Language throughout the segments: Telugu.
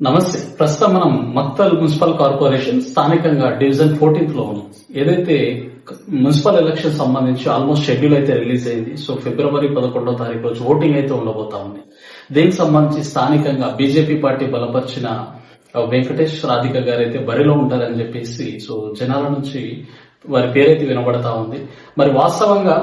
నమస్తే. ప్రస్తుతం మనం మక్తల్ మున్సిపల్ కార్పొరేషన్ స్థానికంగా డివిజన్ ఫోర్టీన్త్లో ఉన్నాం. ఏదైతే మున్సిపల్ ఎలక్షన్ సంబంధించి ఆల్మోస్ట్ షెడ్యూల్ అయితే రిలీజ్ అయింది సో ఫిబ్రవరి పదకొండో తారీఖు రోజు ఓటింగ్ అయితే ఉండబోతా ఉంది. దీనికి సంబంధించి స్థానికంగా బీజేపీ పార్టీ బలపరిచిన వెంకటేష్ రాధిక గారు అయితే బరిలో ఉంటారని చెప్పేసి సో జనాల నుంచి వారి పేరైతే వినబడతా ఉంది. మరి వాస్తవంగా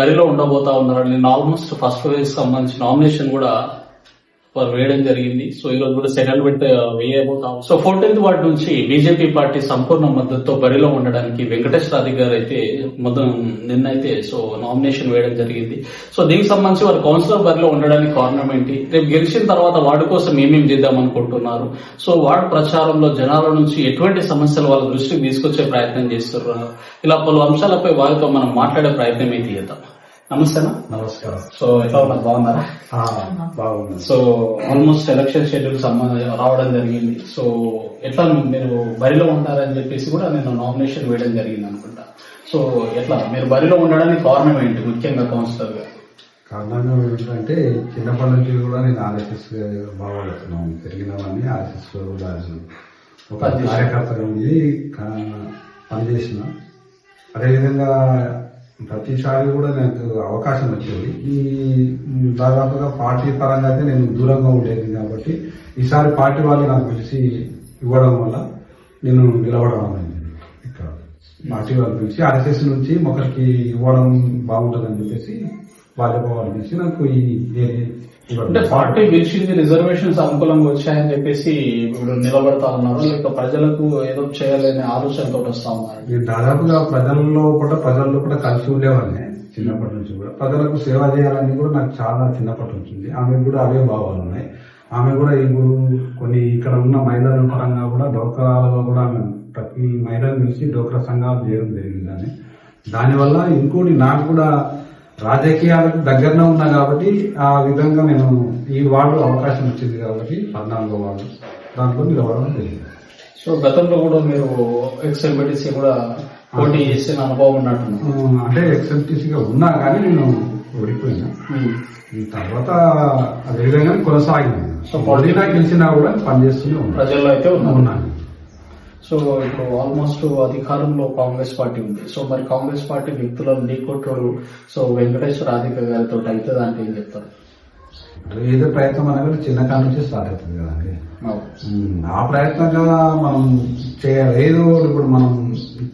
బరిలో ఉండబోతా ఉన్నారు నేను ఆల్మోస్ట్ ఫస్ట్ ఫేజ్ సంబంధించి నామినేషన్ కూడా వారు వేయడం జరిగింది. సో ఈ రోజు కూడా సెటిల్మెంట్ వేయబోతాం సో ఫోర్టీన్త్ వార్డు నుంచి బీజేపీ పార్టీ సంపూర్ణ మద్దతుతో బరిలో ఉండడానికి వెంకటేష్ రాధి గారు అయితే నిన్న నిన్నైతే సో నామినేషన్ వేయడం జరిగింది. సో దీనికి సంబంధించి వారు కౌన్సిలర్ బరిలో ఉండడానికి కారణం ఏంటి? రేపు గెలిచిన తర్వాత వార్డు కోసం ఏమేమి చేద్దాం అనుకుంటున్నారు? సో వార్డు ప్రచారంలో జనాల నుంచి ఎటువంటి సమస్యలు వాళ్ళ దృష్టికి తీసుకొచ్చే ప్రయత్నం చేస్తున్నారు? ఇలా పలు అంశాలపై వారితో మనం మాట్లాడే ప్రయత్నం అయితే చేద్దాం నమస్తేనా నమస్కారం. సో ఎట్లా ఉన్నారు? బాగున్నారా? ఆ, బాగుంది సో ఆల్మోస్ట్ ఎలక్షన్ షెడ్యూల్ సంబంధ రావడం జరిగింది. సో ఎట్లా మీరు బరిలో ఉంటారని చెప్పేసి కూడా నేను నామినేషన్ వేయడం జరిగింది అనుకుంటా. సో ఎట్లా? మీరు బరిలో ఉండడానికి కారణం ఏంటి? ముఖ్యంగా కౌన్సిలర్గా కారణంగా ఏంటంటే చిన్నప్పటి నుంచి కూడా నేను ఆర్ఎస్ఎస్ బాగుపడుతున్నాను పెరిగినవన్నీ ఆర్ఎస్ఎస్లో కూడా ఒక. కార్యకర్తగా ఉండి కా- పనిచేసిన. అదేవిధంగా ప్రతిసారి కూడా నాకు అవకాశం వచ్చేది. ఈ దాదాపుగా పార్టీ పరంగా అయితే నేను దూరంగా ఉండేది కాబట్టి ఈసారి పార్టీ వాళ్ళు నాకు పిలిచి ఇవ్వడం వల్ల నేను నిలవడం అనేది ఇక్కడ. పార్టీ వాళ్ళు పిలిచి ఆర్ఎస్ఎస్ నుంచి ఒకరికి ఇవ్వడం బాగుంటుందని చెప్పేసి భాజపా వాళ్ళు నాకు. అంటే పార్టీ గెలిచింది రిజర్వేషన్స్ అనుకూలంగా వచ్చాయని చెప్పేసి ఇప్పుడు నిలబడతా ఉన్నారు. లేక ప్రజలకు ఏదో చేయాలనే ఆలోచనతో వస్తా ఉన్నారు. నేను దాదాపుగా ప్రజల్లో కూడా ప్రజల్లో కూడా కలిసి ఉండేవాడిని చిన్నప్పటి నుంచి కూడా. ప్రజలకు సేవ చేయాలని కూడా నాకు చాలా చిన్నప్పటి నుంచి ఉంది. ఆమె కూడా అవే భావాలు ఉన్నాయి. ఆమె కూడా ఇప్పుడు కొన్ని ఇక్కడ ఉన్న మహిళల పరంగా కూడా డోక్రాలలో కూడా ఆమె ప్రతి మహిళను పిలిచి డోక్రా సంఘాలు చేయడం జరిగింది దానివల్ల ఇంకోటి నాకు కూడా రాజకీయాలకు దగ్గరనే ఉన్నా కాబట్టి ఆ విధంగా నేను ఈ వార్డు అవకాశం వచ్చింది కాబట్టి పద్నాలుగో వార్డు. దాంట్లో నిలవడం జరిగింది సో గతంలో కూడా మీరు ఎక్స్ఎల్బిటిసి కూడా పోటీ చేసిన అనుభవం ఉన్నట్టున్నారు ఆ, అంటే ఎక్సెప్టీసీగా ఉన్నా కానీ నేను ఓడిపోయినా. ఈ తర్వాత అదే విధంగా కొనసాగింది సో ఓడినా గెలిచినా కూడా పనిచేస్తూనే ఉన్నా. ప్రజల్లో అయితే ఉన్నాను సో ఇప్పుడు ఆల్మోస్ట్ అధికారంలో కాంగ్రెస్ పార్టీ ఉంది. సో మరి కాంగ్రెస్ పార్టీ వ్యక్తులను ఢీకొట్టడు సో వెంకటేశ్వర రాధిక గారితో అవుతుంది అంటే ఏం చెప్తారు? ఏదో ప్రయత్నం అనేది చిన్నకాడ నుంచి స్టార్ట్ అవుతుంది కదండి. ఆ ప్రయత్నంగా మనం చేయాలి. ఏదో ఇప్పుడు మనం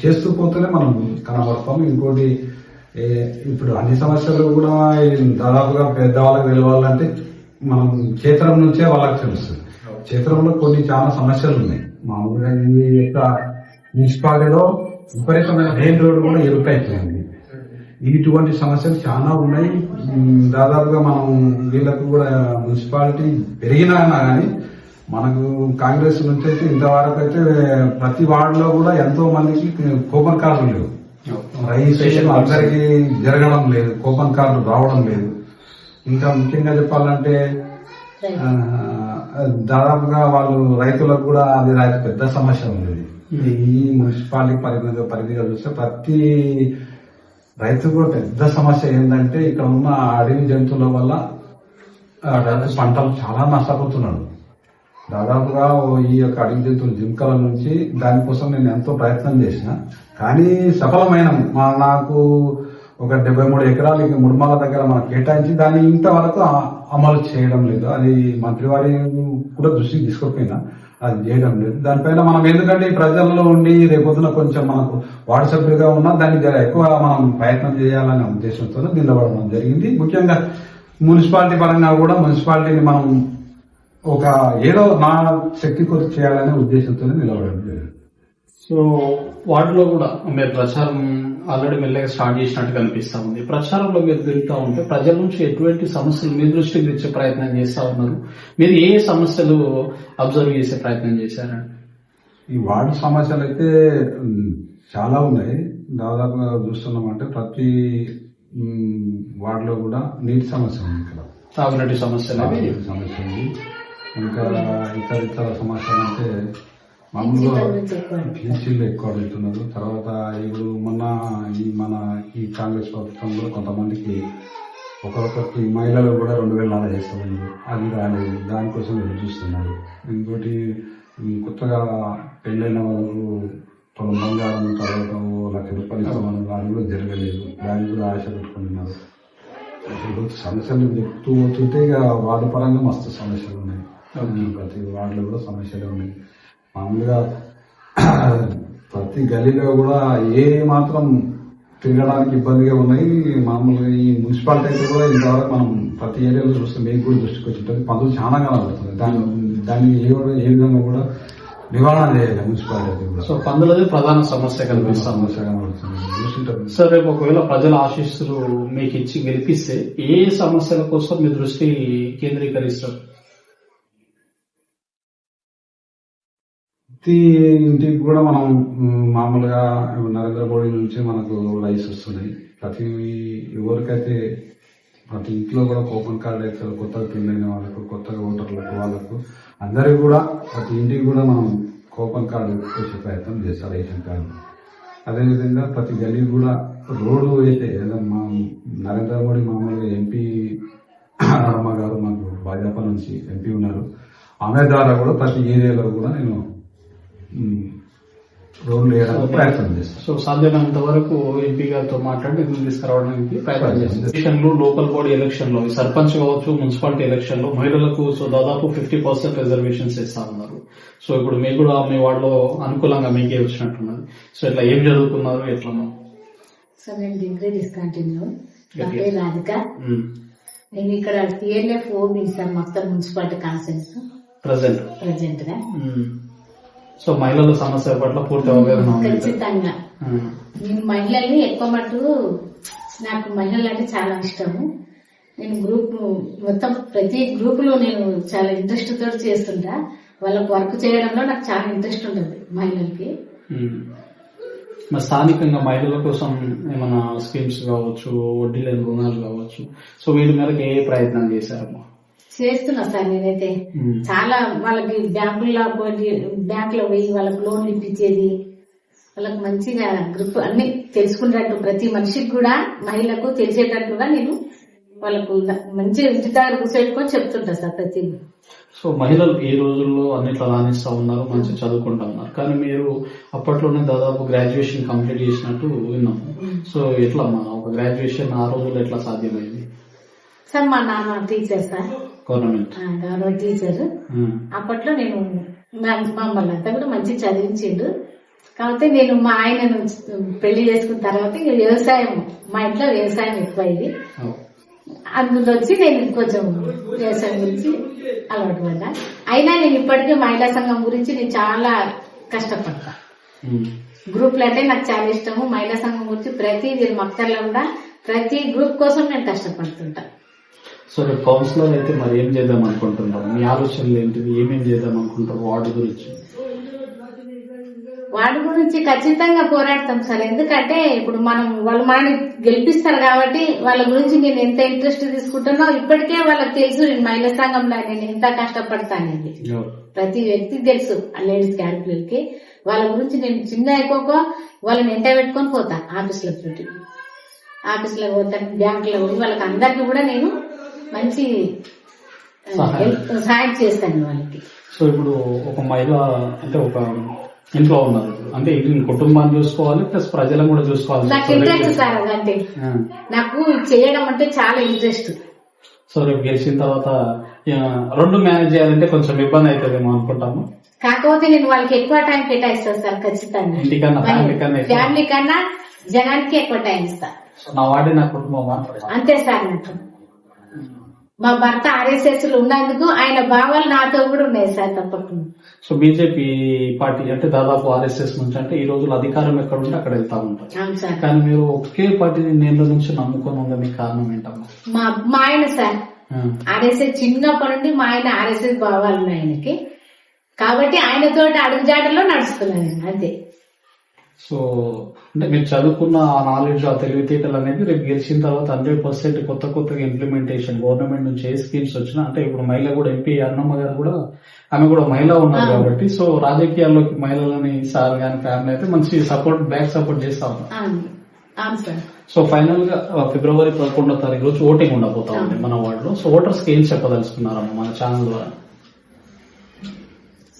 చేస్తూ పోతేనే మనం కనబడతాం. ఇంకోటి ఇప్పుడు అన్ని సమస్యలు కూడా దాదాపుగా పెద్దవాళ్ళకి తెలవాలంటే మనం క్షేత్రం నుంచే వాళ్ళకి తెలుస్తుంది. క్షేత్రంలో కొన్ని చాలా సమస్యలు ఉన్నాయి. మామూలుగా ఈ యొక్క మున్సిపాలిటీలో విపరీతమైన మెయిన్ రోడ్డు కూడా ఎరుకైపోయింది ఇటువంటి సమస్యలు చాలా ఉన్నాయి. దాదాపుగా మనం వీళ్ళకు కూడా మున్సిపాలిటీ పెరిగినా కానీ మనకు కాంగ్రెస్ నుంచి అయితే ఇంతవరకు అయితే ప్రతి వార్డులో కూడా ఎంతో మందికి కూపన్ కార్డులు లేవు. రైజిస్ట్రేషన్ అందరికీ జరగడం లేదు కూపన్ కార్డు రావడం లేదు. ఇంకా ముఖ్యంగా చెప్పాలంటే దాదాపుగా వాళ్ళు రైతులకు కూడా అది రైతు పెద్ద సమస్య ఉంది ఈ మున్సిపాలిటీ పరిధి పరిధిగా చూస్తే ప్రతి రైతు కూడా పెద్ద సమస్య ఏంటంటే ఇక్కడ ఉన్న అడవి జంతువుల వల్ల రైతు పంటలు చాలా నష్టపోతున్నాడు. దాదాపుగా ఈ యొక్క అడవి జంతువుల జింకల నుంచి దానికోసం నేను ఎంతో ప్రయత్నం చేసిన. కానీ సఫలమైన మా నాకు ఒక డెబ్బై మూడు ఎకరాలు ఇంకా ముడుమాల దగ్గర మనం కేటాయించి దాన్ని ఇంతవరకు అమలు చేయడం లేదు. అది మంత్రివారి కూడా దృష్టికి తీసుకోకపోయినా అది చేయడం లేదు. దానిపైన మనం ఎందుకంటే ప్రజల్లో ఉండి రేపొద్దున కొంచెం మనకు వార్డు సభ్యులుగా ఉన్నా దాన్ని ఎక్కువ మనం ప్రయత్నం చేయాలనే ఉద్దేశంతో నిలబడడం జరిగింది. ముఖ్యంగా మున్సిపాలిటీ పరంగా కూడా మున్సిపాలిటీని మనం ఒక ఏదో నా శక్తి కొద్ది చేయాలనే ఉద్దేశంతో నిలబడడం జరిగింది. సో వాటిలో కూడా మీరు ప్రచారం ఆల్రెడీ మెల్లగా స్టార్ట్ చేసినట్టు కనిపిస్తా ఉంది. ప్రచారంలో మీరు తిరుగుతూ ఉంటే ప్రజల నుంచి ఎటువంటి సమస్యలు మీ దృష్టికి తెచ్చే ప్రయత్నం చేస్తా ఉన్నారు? మీరు ఏ సమస్యలు అబ్జర్వ్ చేసే ప్రయత్నం చేశారండి ఈ వార్డు సమస్యలు అయితే చాలా ఉన్నాయి. దాదాపుగా చూస్తున్నామంటే ప్రతి వార్డులో కూడా నీటి సమస్య ఉంది ఇక్కడ. తాగునీటి నీటి సమస్య ఉంది. ఇంకా ఇతర ఇతర సమస్యలు అంటే మామూలుగా టీచర్లు ఎక్కువ అడుగుతున్నారు తర్వాత ఇప్పుడు మొన్న ఈ మన ఈ కాంగ్రెస్ ప్రభుత్వంలో కొంతమందికి ఒకరికొకరికి మహిళలు కూడా రెండు వేల నాలుగు చేస్తామన్నారు అది రాలేదు. దానికోసం ఎదురు చూస్తున్నారు. ఇంకోటి కొత్తగా పెళ్ళైన వాళ్ళకు పొలం బంగారం తర్వాత లక్ష రూపాయలు ఇస్తామన్నారు అది కూడా జరగలేదు. దానికి కూడా ఆశ పెట్టుకుంటున్నారు. ఇప్పుడు సమస్యలు చెప్తూ పోతుంటే ఇక వార్డు పరంగా మస్తు సమస్యలు ఉన్నాయి. ప్రతి వార్డులో కూడా సమస్యలు ఉన్నాయి. మామూలుగా ప్రతి గలీలో కూడా ఏ మాత్రం తిరగడానికి ఇబ్బందిగా ఉన్నాయి. మామూలుగా ఈ మున్సిపాలిటీ కూడా ఇంతవరకు మనం ప్రతి ఏరియాలో చూస్తే మీకు కూడా దృష్టికి వచ్చి ఉంటుంది పనులు చాలా కనబడుతుంది దాన్ని దాన్ని ఏ ఏ విధంగా కూడా నివారణ చేయాలి మున్సిపాలిటీ కూడా. సో పందులది ప్రధాన సమస్య కనిపిస్తాం సమస్య కనబడుతుంది సార్ రేపు ఒకవేళ ప్రజల ఆశీస్సులు మీకు ఇచ్చి గెలిపిస్తే ఏ సమస్యల కోసం మీ దృష్టి కేంద్రీకరిస్తారు? ప్రతి ఇంటికి కూడా మనం మామూలుగా నరేంద్ర మోడీ నుంచి మనకు రైస్ వస్తున్నాయి. ప్రతి ఎవరికైతే ప్రతి ఇంట్లో కూడా కూపన్ కార్డు అయితే కొత్తగా పెళ్ళైన వాళ్ళకు కొత్తగా ఓటర్లకు వాళ్ళకు అందరికి కూడా ప్రతి ఇంటికి కూడా మనం కూపన్ కార్డు వచ్చే ప్రయత్నం చేస్తారు రేషన్ కార్డు. అదేవిధంగా ప్రతి గల్లీ కూడా రోడ్డు అయితే మా నరేంద్ర మోడీ మామూలుగా ఎంపీ రామ గారు మాకు భాజపా నుంచి ఎంపీ ఉన్నారు. ఆమె ద్వారా కూడా ప్రతి ఏరియాలో కూడా నేను రోడ్లు వేయడానికి ప్రయత్నం చేస్తాను సో సాధ్యమైనంత వరకు ఎంపీ గారితో మాట్లాడి నిధులు తీసుకురావడానికి ప్రయత్నం చేస్తారు ఎలక్షన్లు లోకల్ బాడీ ఎలక్షన్లో సర్పంచ్ కావచ్చు మున్సిపాలిటీ ఎలక్షన్లో మహిళలకు సో దాదాపు ఫిఫ్టీ పర్సెంట్ రిజర్వేషన్స్ ఇస్తా ఉన్నారు. సో ఇప్పుడు మీకు కూడా మీ వాళ్ళలో అనుకూలంగా మీకే వచ్చినట్టున్నది. సో ఇట్లా ఏం చదువుకున్నారు ఎట్లా సో నేను డిగ్రీ డిస్కంటిన్యూ. నా పేరు రాధిక. నేను ఇక్కడ టిఎల్ఎఫ్ ఓబీ సార్ మొత్తం మున్సిపాలిటీ కాన్సెన్స్ ప్రజెంట్. ప్రజెంట్గా సో మహిళల సమస్య పట్ల పూర్తి అవగాహన ఖచ్చితంగా. Hmm. నేను మహిళల్ని ఎక్కువ మటుకు నాకు మహిళలు అంటే చాలా ఇష్టము. నేను గ్రూప్ మొత్తం ప్రతి గ్రూప్లో నేను చాలా ఇంట్రెస్ట్ తోటి చేస్తుంటా. వాళ్ళకు వర్క్ చేయడంలో నాకు చాలా ఇంట్రెస్ట్ ఉంటుంది మహిళలకి. మ్మ్. మరి స్థానికంగా మహిళల కోసం ఏమైనా స్కీమ్స్ కావచ్చు వడ్డీ లేని రుణాలు కావచ్చు. సో వీటి మేరకు ఏ ప్రయత్నం చేశారమ్మా? చేస్తున్నా సార్ నేనైతే. చాలా వాళ్ళకి బ్యాంకుల్లో బ్యాంకులో పోయి వాళ్ళకి లోన్లు ఇప్పించేది. వాళ్ళకి మంచిగా గ్రూప్ అన్ని తెలుసుకునేటట్టు ప్రతి మనిషికి కూడా మహిళకు తెలిసేటట్టుగా నేను వాళ్ళకు మంచి ఇంటి దగ్గర కూర్చోబెట్టుకొని చెప్తుంటా సార్ ప్రతి సో మహిళలు ఈ రోజుల్లో అన్నిట్లో రాణిస్తా ఉన్నారు మంచి చదువుకుంటా ఉన్నారు. కానీ మీరు అప్పట్లోనే దాదాపు గ్రాడ్యుయేషన్ కంప్లీట్ చేసినట్టు విన్నాం. సో ఎట్లా అమ్మా ఒక గ్రాడ్యుయేషన్ ఆ రోజుల్లో ఎట్లా సాధ్యమైంది? సార్ మా నాన్న టీచర్ సార్. ఆ, గవర్నమెంట్ టీచర్. అప్పట్లో నేను మమ్మల్ని అంతా కూడా మంచి చదివించిండు. కాకపోతే నేను మా ఆయనను పెళ్ళి చేసుకున్న తర్వాత వ్యవసాయం మా ఇంట్లో వ్యవసాయం ఎక్కువ ఇది అందులో వచ్చి నేను కొంచెం వ్యవసాయం గురించి అలవాటు పడ్డా. అయినా నేను ఇప్పటికీ మహిళా సంఘం గురించి నేను చాలా కష్టపడతా గ్రూప్లు అంటే నాకు చాలా ఇష్టము. మహిళా సంఘం గురించి ప్రతి మక్తర్లో కూడా ప్రతి గ్రూప్ కోసం నేను కష్టపడుతుంటా. సో రేపు కౌన్సిలర్ అయితే మరి ఏం చేద్దాం అనుకుంటున్నారు? మీ ఆలోచనలు ఏంటివి? ఏమేం చేద్దాం అనుకుంటారు వార్డు గురించి. వాడి గురించి ఖచ్చితంగా పోరాడతాం సార్. ఎందుకంటే ఇప్పుడు మనం వాళ్ళు మనని గెలిపిస్తారు కాబట్టి వాళ్ళ గురించి నేను ఎంత ఇంట్రెస్ట్ తీసుకుంటానో ఇప్పటికే వాళ్ళకి తెలుసు. నేను మహిళా సంఘంలో నేను ఎంత కష్టపడతానండి ప్రతి వ్యక్తికి తెలుసు ఆ లేడీస్ క్యాడపిల్లలకి వాళ్ళ గురించి నేను చిన్న ఎక్కువ వాళ్ళని ఎంట పెట్టుకొని పోతా ఆఫీసులో పెట్టి ఆఫీసులో పోతాను బ్యాంకులో పోయి వాళ్ళకి అందరికి కూడా నేను మంచి సహాయం. చేస్తాను వాళ్ళకి. సో ఇప్పుడు ఒక మహిళ అంటే ఒక ఇంట్లో ఉన్నారు. అంటే ఇంటి కుటుంబాన్ని చూసుకోవాలి ప్లస్ ప్రజలను కూడా చూసుకోవాలి. నాకు ఇంట్రెస్ట్ సార్ అదంటే. ఆ. నాకు చేయడం అంటే చాలా ఇంట్రెస్ట్. సో రేపు గెలిచిన తర్వాత రెండు మేనేజ్ చేయాలంటే కొంచెం ఇబ్బంది అవుతుందేమో అనుకుంటాము. కాకపోతే నేను వాళ్ళకి ఎక్కువ టైం కేటాయిస్తాను సార్ ఖచ్చితంగా. ఇంటికన్నా ఫ్యామిలీ కన్నా ఎక్కువ. ఫ్యామిలీ కన్నా జనానికి ఎక్కువ టైం ఇస్తా. నా వాడే నా కుటుంబం. అంతే సార్ నాకు మా భర్త ఆర్ఎస్ఎస్లో ఉన్నందుకు ఆయన భావాలు నాతో కూడా ఉన్నాయి సార్ తప్పకుండా. సో బీజేపీ పార్టీ అంటే దాదాపు ఆర్ఎస్ఎస్ నుంచి అంటే ఈ రోజులు అధికారం ఎక్కడ ఉంటే అక్కడ వెళ్తా ఉంటారు. కానీ మీరు ఒకే పార్టీని నేల నుంచి నమ్ముకొని ఉండడానికి కారణం ఏంటమ్మా? మా మా ఆయన సార్. ఆర్ఎస్ఎస్ చిన్నప్పటి నుండి మా ఆయన ఆర్ఎస్ఎస్ భావాలు ఉన్నాయి ఆయనకి. కాబట్టి ఆయనతో అడుగుజాడలో నడుస్తున్నాను నేను అంతే. సో అంటే మీరు చదువుకున్న ఆ నాలెడ్జ్ ఆ తెలివితేటలు అనేది రేపు గెలిచిన తర్వాత హండ్రెడ్ పర్సెంట్ కొత్త కొత్తగా ఇంప్లిమెంటేషన్ గవర్నమెంట్ నుంచి ఏ స్కీమ్స్ వచ్చినా అంటే ఇప్పుడు మహిళ కూడా ఎంపీ అన్నమ్మ గారు కూడా ఆమె కూడా మహిళ ఉన్నారు కాబట్టి సో రాజకీయాల్లోకి మహిళలని సార్ కానీ ఫ్యామిలీ అయితే మంచి సపోర్ట్ బ్యాక్ సపోర్ట్ చేస్తా ఉన్నారు. సో ఫైనల్గా ఫిబ్రవరి పదకొండో తారీఖు రోజు ఓటింగ్ ఉండబోతా ఉంది మన వార్డులో. సో ఓటర్స్కి ఏం చెప్పదలుచుకున్నారమ్మా మన ఛానల్ ద్వారా.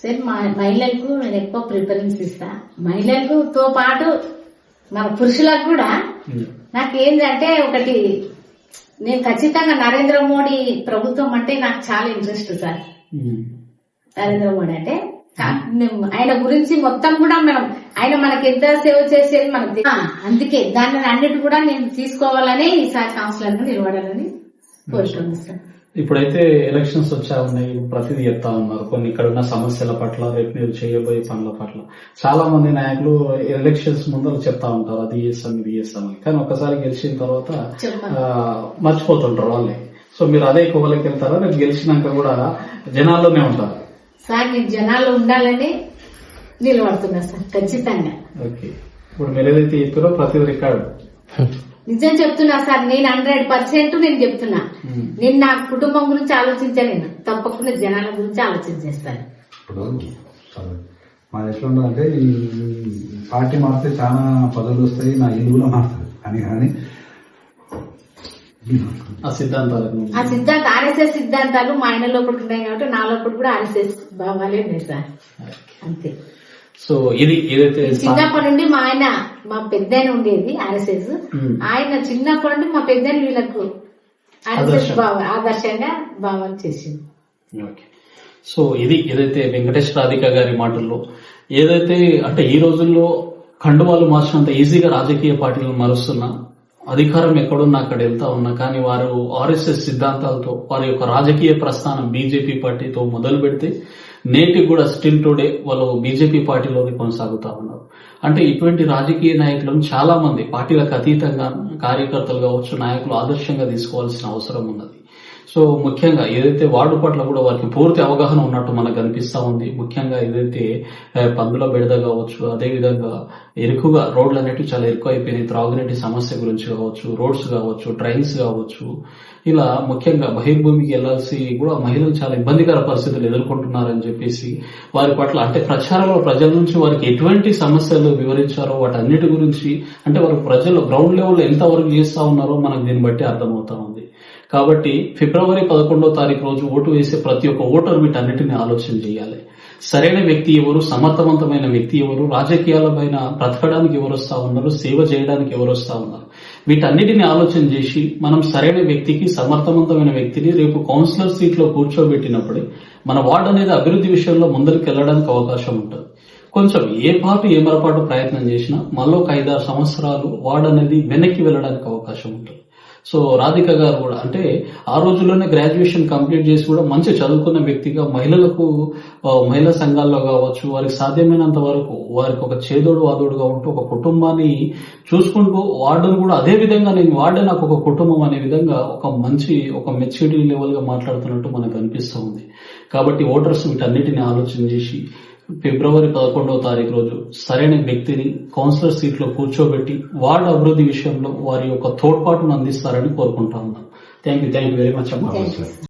సార్ మహిళలకు నేను ఎక్కువ ప్రిఫరెన్స్ ఇస్తా. మహిళలకు తో పాటు మన పురుషులకు కూడా ఉమ్. నాకు ఏంటంటే ఒకటి నేను ఖచ్చితంగా నరేంద్ర మోడీ ప్రభుత్వం అంటే నాకు చాలా ఇంట్రెస్ట్ సార్. నరేంద్ర మోడీ అంటే ఆయన గురించి మొత్తం కూడా మనం ఆయన మనకి ఎంత సేవ చేసేది మనకు అందుకే దాన్ని అన్నిటి కూడా నేను తీసుకోవాలనే ఈసారి కౌన్సిలర్ నిలబడాలని కోరుతున్నాను సార్ ఇప్పుడైతే ఎలక్షన్స్ వచ్చా ఉన్నాయి ప్రతిదీ చెప్తా ఉన్నారు. కొన్ని ఇక్కడ ఉన్న సమస్యల పట్ల రేపు మీరు చేయబోయే పనుల పట్ల. చాలా మంది నాయకులు ఎలక్షన్స్ ముందర చెప్తా ఉంటారు అది చేస్తాం ఇది చేస్తాం అని. కానీ ఒకసారి గెలిచిన తర్వాత మర్చిపోతుంటారు వాళ్ళే. సో మీరు అదే కోవలకి వెళ్తారా? రేపు గెలిచినాక కూడా జనాల్లోనే ఉంటారు. సార్ నేను జనాలు ఉండాలని నిలబడుతున్నా సార్ ఖచ్చితంగా. ఓకే. ఇప్పుడు మీరు ఏదైతే చెప్పారో ప్రతిదీ రికార్డు. నిజం చెప్తున్నా సార్ నేను హండ్రెడ్ పర్సెంట్ నేను చెప్తున్నా. నేను నా కుటుంబం గురించి ఆలోచించలేను తప్పకుండా జనాల గురించి ఆలోచించేస్తాను. మాది ఎట్లా ఉండాలంటే ఈ పార్టీ మారితే చాలా పదవులు వస్తాయి నా ఇల్లు కూడా మారుతుంది అని కానీ ఆ సిద్ధాంతాలకు ఆ సిద్ధాంత ఆర్ఎస్ఎస్ సిద్ధాంతాలు మా ఆయన లోపలికి ఉన్నాయి కాబట్టి నా లోపల కూడా ఆర్ఎస్ఎస్ భావాలే ఉన్నాయి సార్. అంతే. సో ఇది ఏదైతే చిన్నప్పటి నుండి మా ఆయన మా పెద్ద ఉండేది ఆర్ఎస్ఎస్. ఆయన చిన్నప్పటి నుండి మా పెద్ద వీళ్ళకు ఆర్ఎస్ఎస్ ఆదర్శంగా భావాలు చేసింది. ఓకే. సో ఇది ఏదైతే వెంకటేష్ రాధిక గారి మాటల్లో ఏదైతే అంటే ఈ రోజుల్లో కండువాలు మార్చినంత ఈజీగా రాజకీయ పార్టీలను మారుస్తున్నా అధికారం ఎక్కడున్నా అక్కడ వెళ్తా ఉన్నా కానీ వారు ఆర్ఎస్ఎస్ సిద్ధాంతాలతో వారి యొక్క రాజకీయ ప్రస్థానం బీజేపీ పార్టీతో మొదలు పెడితే నేటికి కూడా స్టిల్ టుడే వాళ్ళు బీజేపీ పార్టీలోకి కొనసాగుతా ఉన్నారు. అంటే ఇటువంటి రాజకీయ నాయకులను చాలా మంది పార్టీలకు అతీతంగా కార్యకర్తలు కావచ్చు నాయకులు ఆదర్శంగా తీసుకోవాల్సిన అవసరం ఉన్నది. సో ముఖ్యంగా ఏదైతే వార్డు పట్ల కూడా వారికి పూర్తి అవగాహన ఉన్నట్టు మనకు అనిపిస్తా ఉంది ముఖ్యంగా ఏదైతే పందుల బెడద కావచ్చు అదేవిధంగా ఎరుకుగా రోడ్లు అనేటివి చాలా ఎక్కువ అయిపోయినాయి త్రాగునీటి సమస్య గురించి కావచ్చు రోడ్స్ కావచ్చు ట్రైన్స్ కావచ్చు ఇలా ముఖ్యంగా బహిర్భూమికి వెళ్ళాల్సి కూడా మహిళలు చాలా ఇబ్బందికర పరిస్థితులు ఎదుర్కొంటున్నారని చెప్పేసి వారి పట్ల అంటే ప్రచారంలో ప్రజల నుంచి వారికి ఎటువంటి సమస్యలు వివరించారో వాటన్నిటి గురించి అంటే వారు ప్రజలు గ్రౌండ్ లెవెల్లో ఎంతవరకు చేస్తూ చేస్తా ఉన్నారో మనకు దీన్ని బట్టి అర్థమవుతా ఉంది. కాబట్టి ఫిబ్రవరి పదకొండో తారీఖు రోజు ఓటు వేసే ప్రతి ఒక్క ఓటర్ వీటన్నిటిని ఆలోచన చేయాలి. సరైన వ్యక్తి ఎవరు సమర్థవంతమైన వ్యక్తి ఎవరు రాజకీయాల పైన బ్రతకడానికి ఎవరు వస్తా ఉన్నారు సేవ చేయడానికి ఎవరు వస్తా ఉన్నారు? వీటన్నిటిని ఆలోచన చేసి మనం సరైన వ్యక్తికి సమర్థవంతమైన వ్యక్తిని రేపు కౌన్సిలర్ సీట్లో కూర్చోబెట్టినప్పుడే మన వార్డు అనేది అభివృద్ధి విషయంలో ముందరికి వెళ్ళడానికి అవకాశం ఉంటుంది. కొంచెం ఏ పాటు ఏ మరపాటు ప్రయత్నం చేసినా మళ్ళీ ఒక ఐదారు సంవత్సరాలు వార్డు అనేది వెనక్కి వెళ్ళడానికి అవకాశం ఉంటుంది. సో రాధిక గారు కూడా అంటే ఆ రోజుల్లోనే గ్రాడ్యుయేషన్ కంప్లీట్ చేసి కూడా మంచి చదువుకున్న వ్యక్తిగా మహిళలకు మహిళా సంఘాల్లో కావచ్చు వారికి సాధ్యమైనంత వరకు వారికి ఒక చేదోడు వాదోడుగా ఉంటూ ఒక కుటుంబాన్ని చూసుకుంటూ వార్డును కూడా అదే విధంగా నేను వార్డే నాకు ఒక కుటుంబం అనే విధంగా ఒక మంచి ఒక మెచ్యూరిటీ లెవెల్గా మాట్లాడుతున్నట్టు మనకు అనిపిస్తూ ఉంది. కాబట్టి ఓటర్స్ వీటన్నిటిని ఆలోచన చేసి ఫిబ్రవరి పదకొండవ తారీఖు రోజు సరైన వ్యక్తిని కౌన్సిలర్ సీట్లో కూర్చోబెట్టి వార్డు అభివృద్ధి విషయంలో వారి యొక్క తోడ్పాటును అందిస్తారని కోరుకుంటా ఉన్నాను thank you thank you very much అమ్మా.